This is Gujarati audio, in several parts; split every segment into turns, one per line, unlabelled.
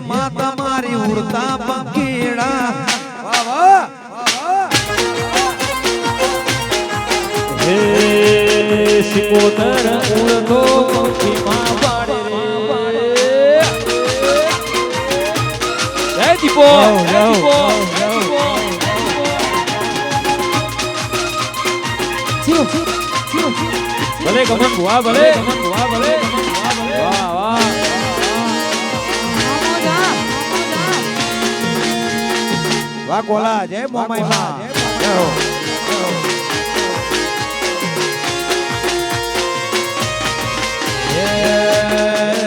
એ
તમારી મારી ઉડતા પંખીડા. વાહ વાહ
હે સિકોતર ઉડતો પંખીમાં પાડે રે જય દીપો જય દીપો. દીપો ભલે ગમન ભુવા ભલે ગમન ભુવા ભલે. વાહ
કોલા જય મોમાઈ માં જય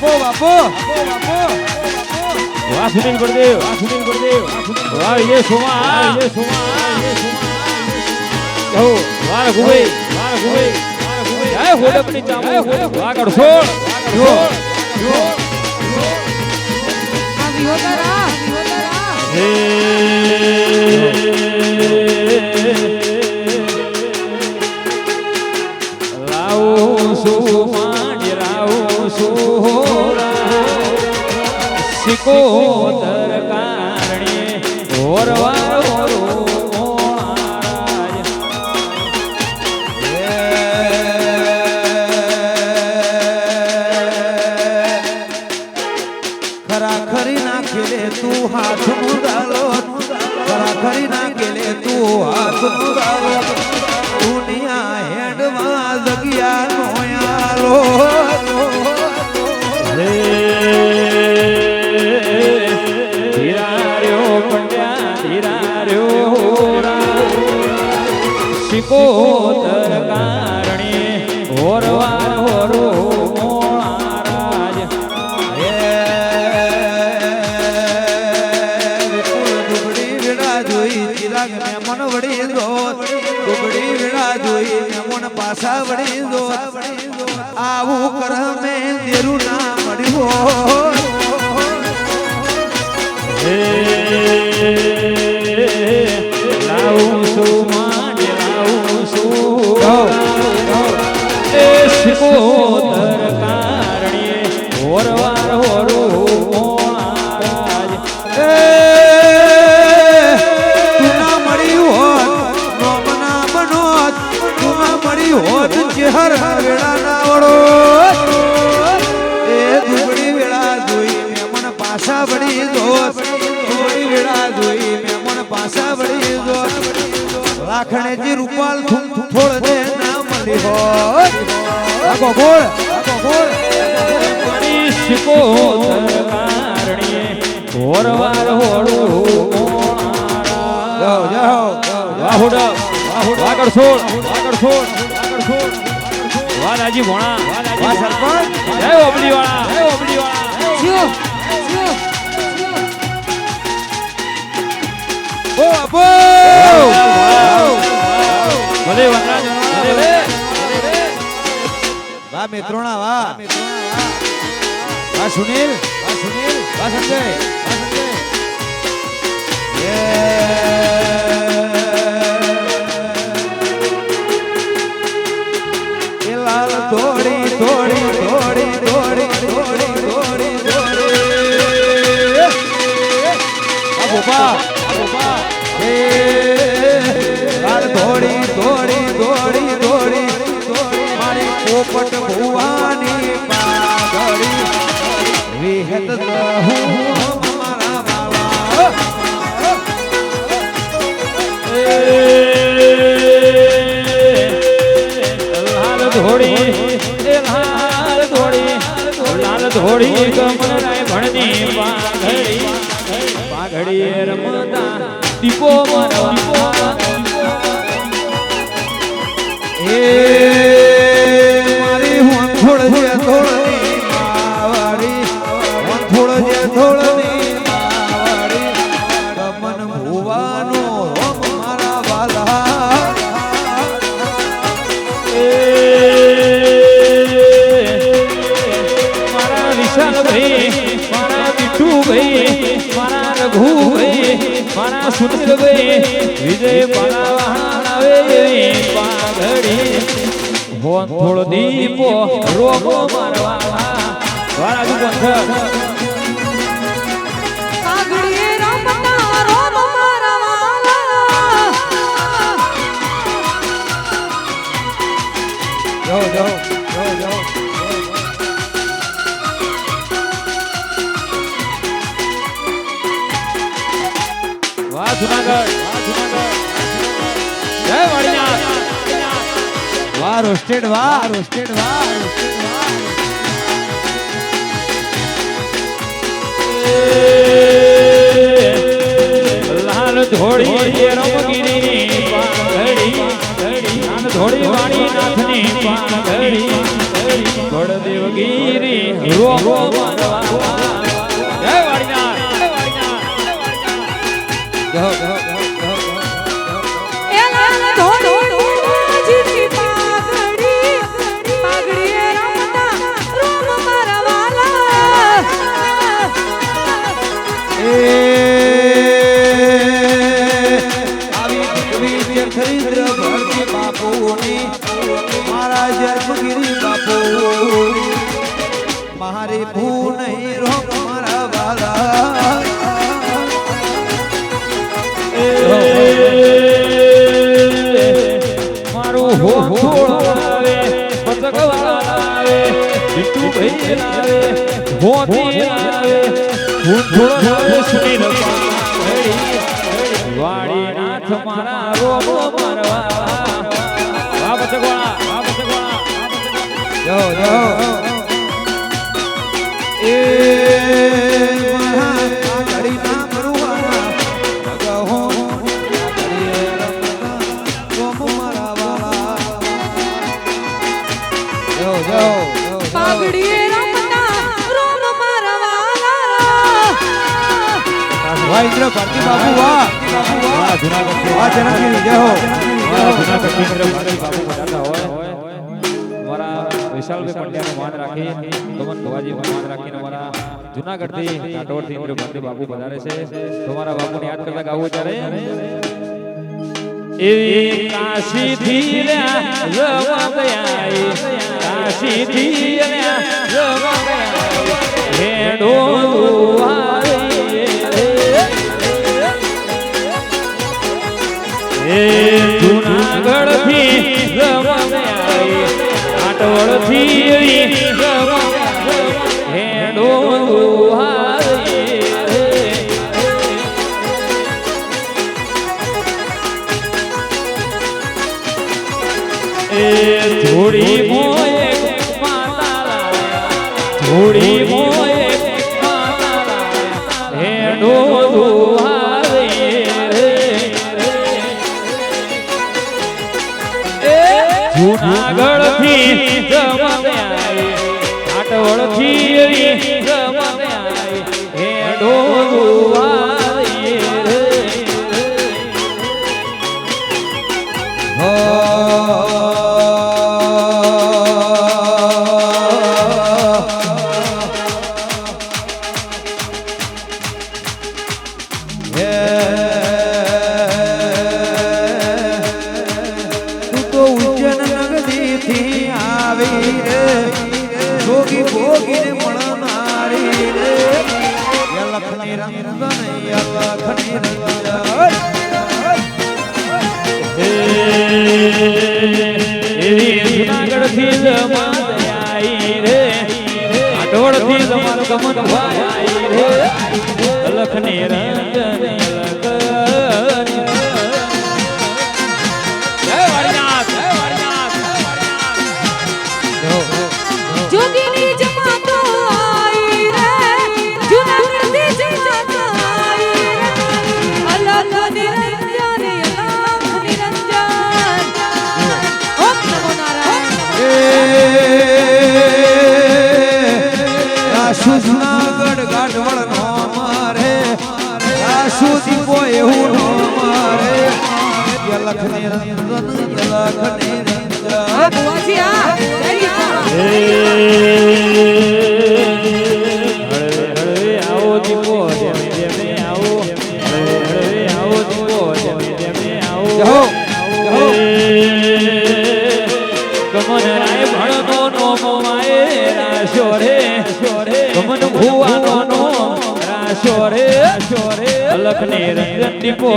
બાપો બાપો.
વાહ સુનિલ ગુરુદેવ. વાહ સુનિલ ગુરુદેવ. વાહ વિજય સોમા. વિજય સોમા. યો વાહ રઘુભાઈ વાહ રઘુભાઈ વાહ રઘુભાઈ જય હોડપની ચામો વાહ કડસોળ
જો જો
આ વિહોતરા વિહોતરા
હે. સિકોતર કારણે ઓરવાર ઓરો મોણારાજ
ખરા ખરી નાખે લે તું હાથ મુદાલો ખરા ખરી નાખે લે તું હાથ મુદાલો દુનિયા હેડમાં જગ્યા નો આલો લાખણે જી રૂપાલ થુમ થોડ દે ના મળી હોત આગો ગોળ આગો ગોળ
મણી સિકોતર કારણે હોરવાર હોરો મોણારાજ
જાઓ જાઓ
વાહુડ વાહુડ વાગડ છોડ વાગડ છોડ. છોડ વાહ ભોણા ભોણા.
સરપંચ
જય ઓબલી વાળા. જય ઓબલી વનરાજ ભલે ભલે
વાહ મિત્રોના વાહ. વાહ સુનિલ વાહ સુનિલ વાહ સંજય વાહ સંજય. એ લાલ દોડી
ધોળી કમળ ભણની પાઘડી પાઘડી રમતા દીપો મારવા. વાહ જુનાગઢ વાહ,
રોસ્ટેડ વાહ રોસ્ટેડ વાહ રોસ્ટેડ વાહ.
લાલ ધોળી રમગીરી ધોળી વાણી નાથની પાઘડી મારવા
મારી
ભૂ નહીં રોક મારા વાલા.
મારું હો આવે પતકવાળા આવે બિટ્ટુ ભાઈ આવે હોતી આવે હું થોડો સુની વાડી નાથ મારા રોગો મારવા વાળા વાળા વાળા.
આ ના જગહો આ વાલા જો જો વાહ ઇન્દ્ર ભારતી બાપુ વાહ
વાહ જુનાગઢ
વાહ જનકગીરી જય હો
વાહ જુનાગઢ કેન્દ્ર ભારતી બાપુ પધારતા હોય વિશાલભાઈ પંડ્યાનું માન રાખી તમન ભવાજી માન રાખીને મારા જુનાગઢથી કાટોડથી ઇન્દ્ર ભારતી બાપુ પધારે છે. તમારા મારા બાપુને યાદ કરતા ગાવું ત્યારે? એવી કાશી થી રમા રમા ગયા હેડો જુનાગઢથી આટવડ થી હેડો થોડી રમાઈ રે. ઢોળથી તમારું ગમન ભાઈ રે. રંગ રાશો રે. અલખ ને રંજન દીપો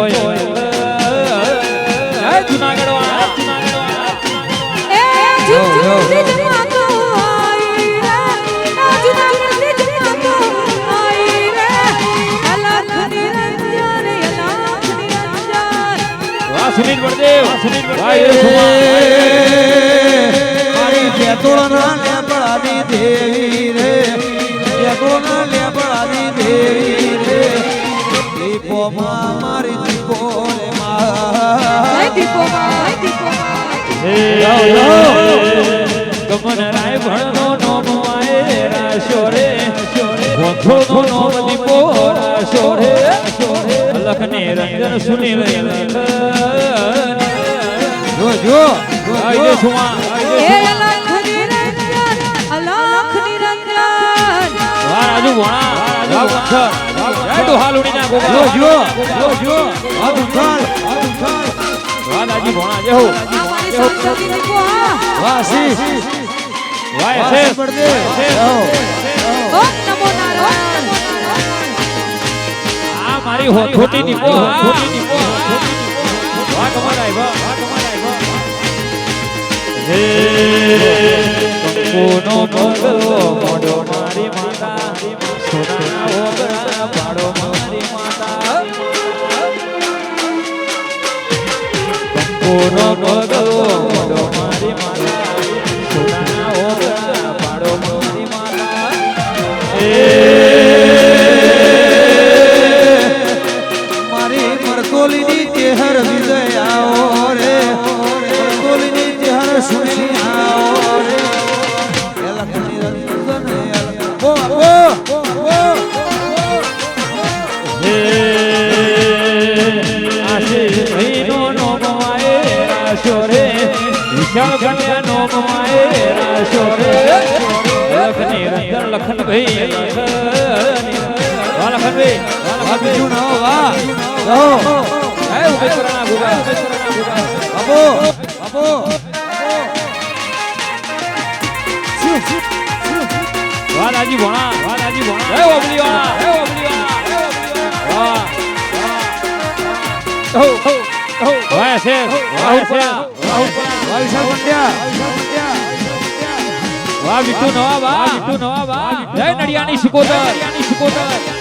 સુનિલ બળદેવ સુનિલ
મારી બેતોળના લેબડાની દેવી રે બેતોળના લેબડાની દેવી રે દીપોમાં મારી દીપો રે માં
દીપો માં દીપો માં
ગમન રાય ભણનો નોમ આય રાશો રે. વંથો નો દીપો રાશો રે. અલખ ને રંજન સુનિલ
જો જો
આઈ જે સુમા આઈ જે રાજુ ભોણા વાહ પથ્થર જય ડોહાલુણી ના ગોગા
જો જો જો આ દુકાન આ દુકાન
વાહ દાજી ભોણા જય હો
દીપો હા
વાહ શીશ
વાહ
વાહ
શેર
બળદેવ
ઓમ
મારી હોઠોટી દીપો હોઠોટી દીપો વાહ કમાડાઈ વા વાહ કમાડાઈ વા હે કોનો મોગલો મોડો મારી માતા સોનાના ઓગળા પાડો મારી માતા કોનો મોગલો મોડો મારી માતા સોનાના
આ બીજું ના વાહ રહો
હે. ઉમેશવરના ગુગા
બાબો બાબો
વાહ દાજી ભોણા વાહ દાજી ભોણા. હે ઓબલી વાળા. હે ઓબલી વાળા હે ઓબલી વાળા વાહ હો હો
વિશાલ પંડ્યા
જય નડિયાની સિકોતર નડિયાની સિકોતર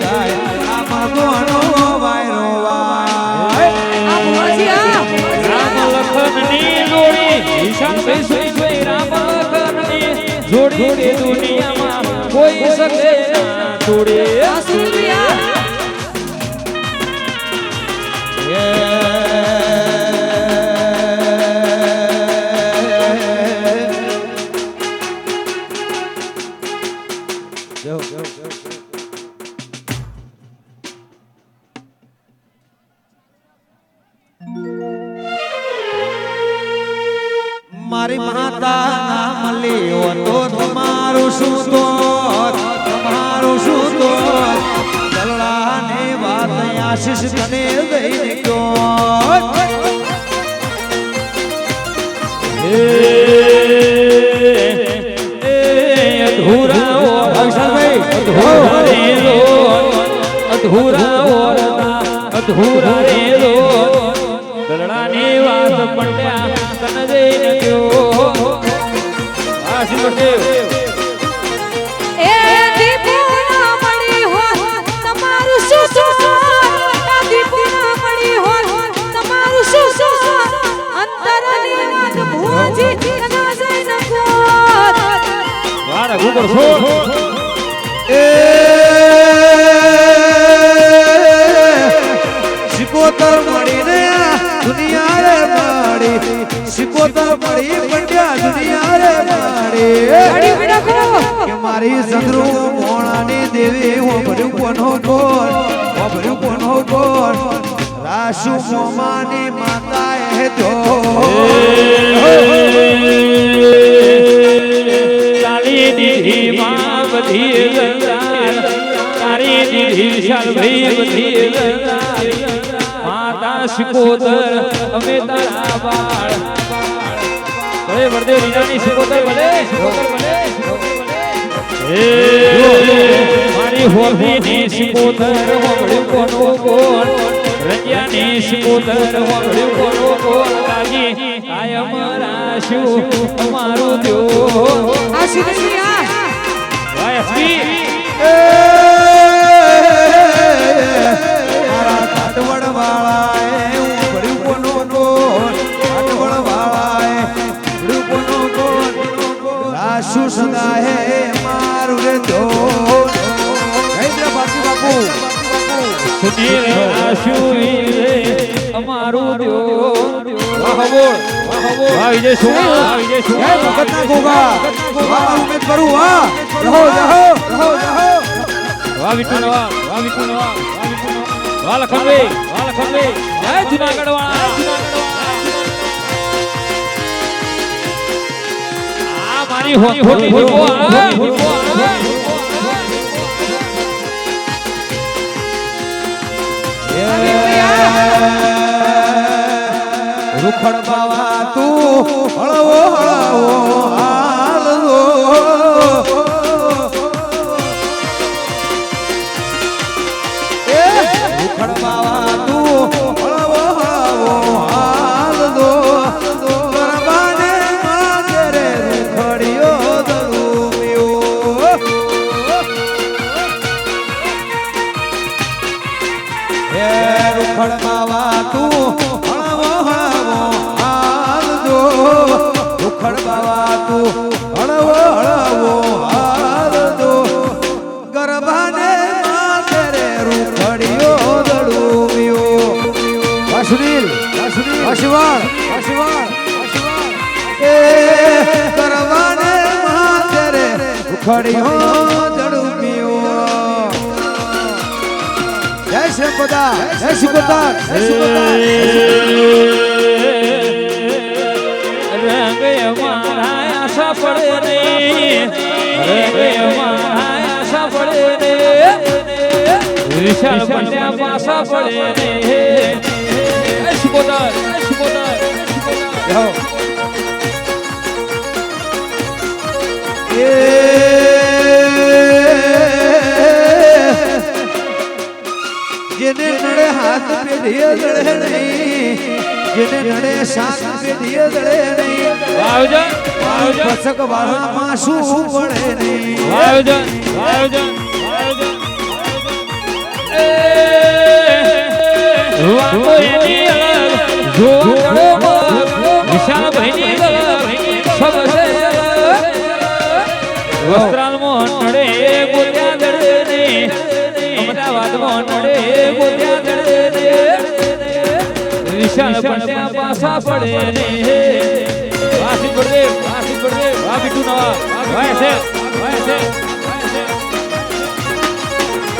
સોઈ સોઈ સોઈ રામ કરને જોડી દે દુનિયામાં કોઈ
શકે ના તોડે સુરિયા Go, go, go, go. માતા નામ લેવો તો તમારું શું તો તમારું શું તો દલડાને વાત આશીષ તને દઈને ગયો
અધૂરા અધૂરા રે અધૂરા વારા ગુગર છોડ
એ સિકોતર મળીને દુનિયા રે માડી સિકોતર મળી પંડ્યા દુનિયા રે કે મારી સદરુ મોણાની દેવી હું ભર્યું કોનો કોણ હું ભર્યું કોનો કોણ રાસુ મોમાની માતા એ જો
તાલી દીધી માં બધી તારી દીધી ભાઈ બધી માતા શિકોદર અમે તારા બાળ. ભલે વરદેવ રીનાની શિકોતર ભલે મારી હોભીની શિકોતર વગડ્યું કોનો કોણ રજ્યાની શિકોતર વગડ્યું કોનો કોણ લાગી રાશું અમારું દ્યો
આ શિવશ્રી આ
વાય હસબી
મારા કાટવડ વાળાએ કોણ હે મારું રે જો જય બાપુ. બાપુ
સુધીર રાશું રે અમારું દ્યો વાહ બોલ. વાહ વિજય સુમા વાહ વિજય
જય
સુમા
ભગતના ગોગા. વાહ ઉમેદ કરું વાહ રહો રહો રહો રહો
વાહ નવા. વાહ વિષ્ણુ નવા. વાહ વિષ્ણુ નવા. વાહ લખનવે. વાહ લખનવે. જય જુનાગઢ વાળા આ મારી હોતી હોતી દીવો
રૂખડ બાવા તું હળવો હળવો હાલવો રૂખડિયો દળુમિયો જય શ્રી પદા જય શ્રી પદા જય શ્રી પદા
રંગ અમારા આશા પડે રે. રંગ અમારા આશા પડે રે. વિશાલ પંડ્યા પાસા પડે રે. જય શ્રી
પદા જેને હાથ પેઢીએ દળે નહીં. જેને નડે સાત પેઢીએ દળે નહીં.
વાવજન વાવજન.
પસક વાળામાં શું પડે નહીં.
વાવજન વાવજન. વિશાલ પંડ્યા પાસા પડે ને ગુરુદેવ વાહ શ્રી ગુરુદેવ વાહ બીટુ નવા એસે વાહ એસે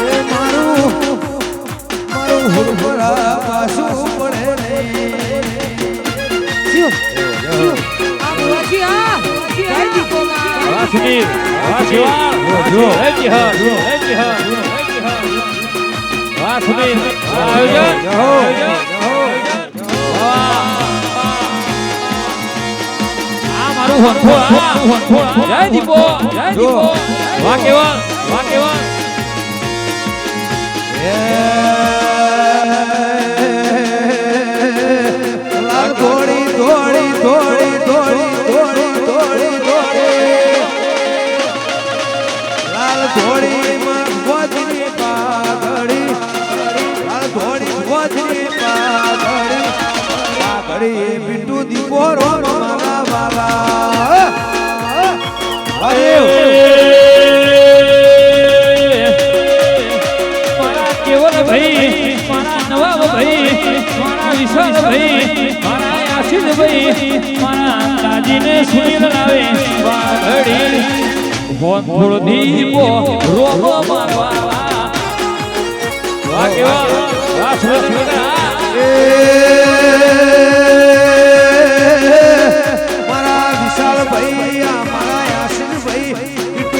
એ મારું મારું હુરભરા પાછું પડે ને
આ બુવાજી આ જય દીપોમાં
વાહ સુધીર વાહ શિવાળ વાહ જય વિહર જય વિહર જય વિહર વાહ સુધીર વાહ આયોજન. આ વનફોળ જય દીપો જય દીપો વાહ કેવળ વાહ કેવળ
લાલ
સુનિલ લાવે વાઘડી ફોન થોડો દીપો રોગો મારવા.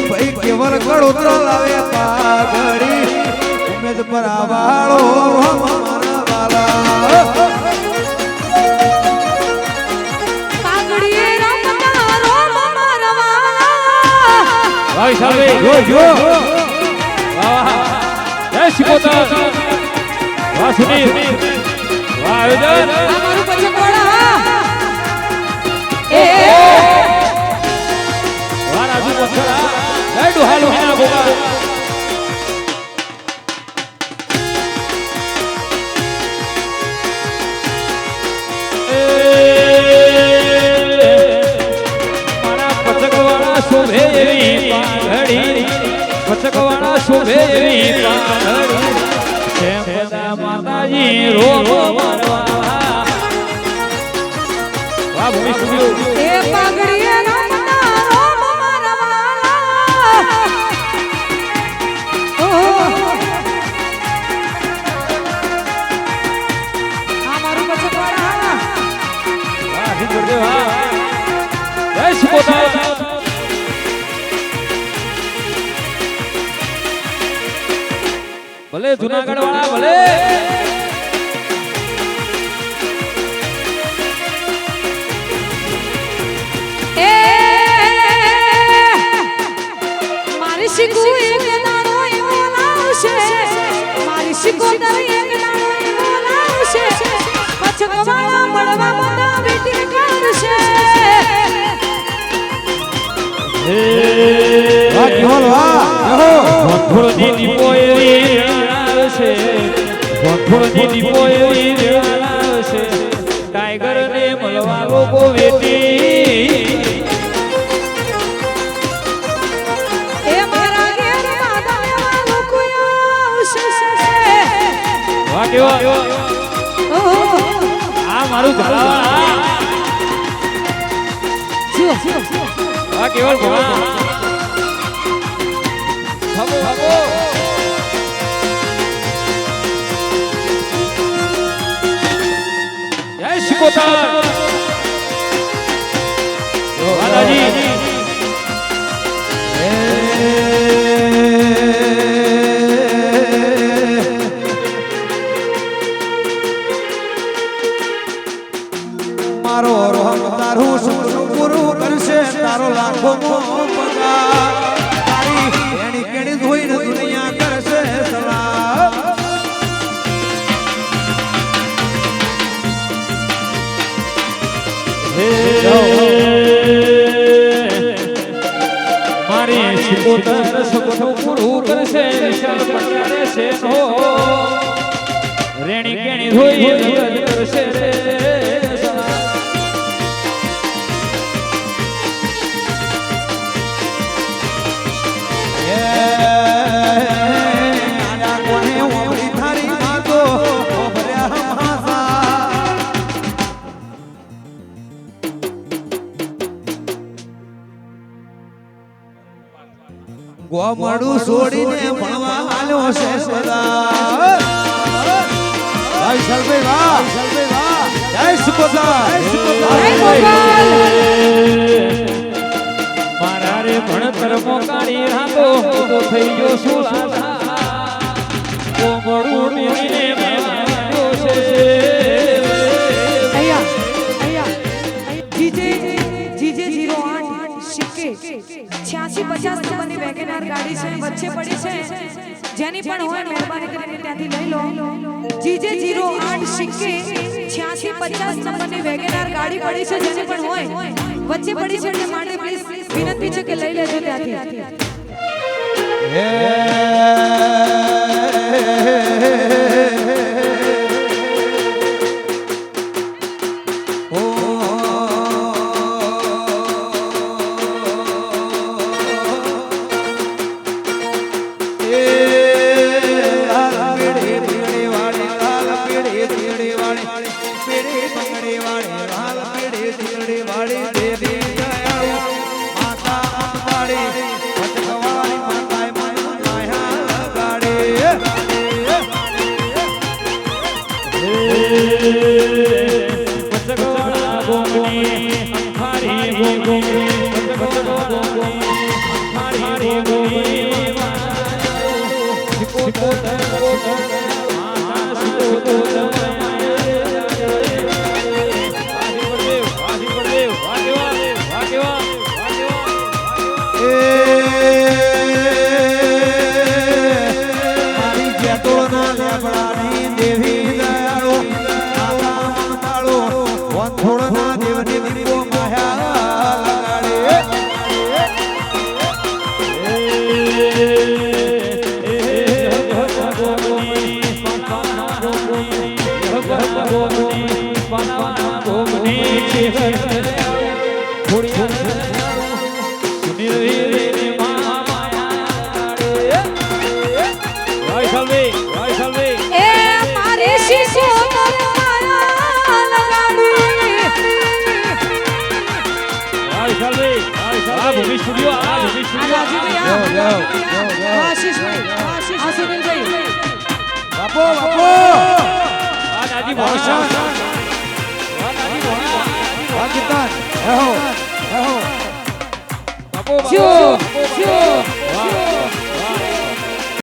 ભાઈ કેવર કડોતરા લાવે પાઘડી. ઉમેદ પર આવાળો રોમ
ભાઈ જો જો. વાહ જય શિકોતર વાહ સુનિલ. વાહ આયોજન.
મારું પચકોડા એ.
વાહ રાજુ પથરા જય ડોહાલુ હેના ગોગા પાઘડી પચકવાળા શોભે. એવી પાઘડી જુનાગઢ વાળા ભલે.
એ મારી શીખું એક દાડો એવો લાવશે. મારી શીખોતર એક દાડો એવો લાવશે. પછકવાળા મળવા મોટા બેટી કરશે
વાહ કેવલ વાહ. જહો
વનફોડની દીપો એવી આવશે વનફોડની દીપો એવી આવશે ટાઈગર ને મળવા લોકો વેતી
એ મારા ઘેર માતા લોકો આવશે.
વાહ કેવા
ઓહો.
આ મારું કેવલ ભગવાન ભાગો ભાગો. જય શિકોતર દાદાજી
મારો રોમ તારું સુખ પૂરું કરશે, તારો લાખો પગાર. તારી એની કેણી ધોઈને
શિકોતર સગુણ પૂરું કરશે વિશાલ પંડ્યા રહેશે હો રેણી કેણી ધોઈ કરશે રે.
ગોમડું છોડીને ભણવા હાલ્યો છે સદા. ભાઈ સરભાઈ વાહ સરભાઈ વાહ જય સુકોતા જય સુકોતા
મારા રે ભણતર મોકાણી રાતો તો થઈ ગયો શું કોમળું મેળીને ભણવા છે.
અહીંયા અહીંયા. જીજે જીજે જીરો આઠ સિક્કે છ્યાસી પચાસ નંબરની વેગેનાર ગાડી છે, વચ્ચે પડી છે. જેની પણ હોય મહેરબાની કરીને ત્યાંથી લઈ લો. જીજે જીરો આઠ સિક્કે છ્યાસી પચાસ નંબરની વેગેનાર ગાડી પડી છે, જેની પણ હોય વચ્ચે પડી છે, એટલે માટે પ્લીઝ વિનંતી છે કે લઈ લેજો ત્યાંથી.
પચગોળા
વાકીતાન એહો એહો
જો જો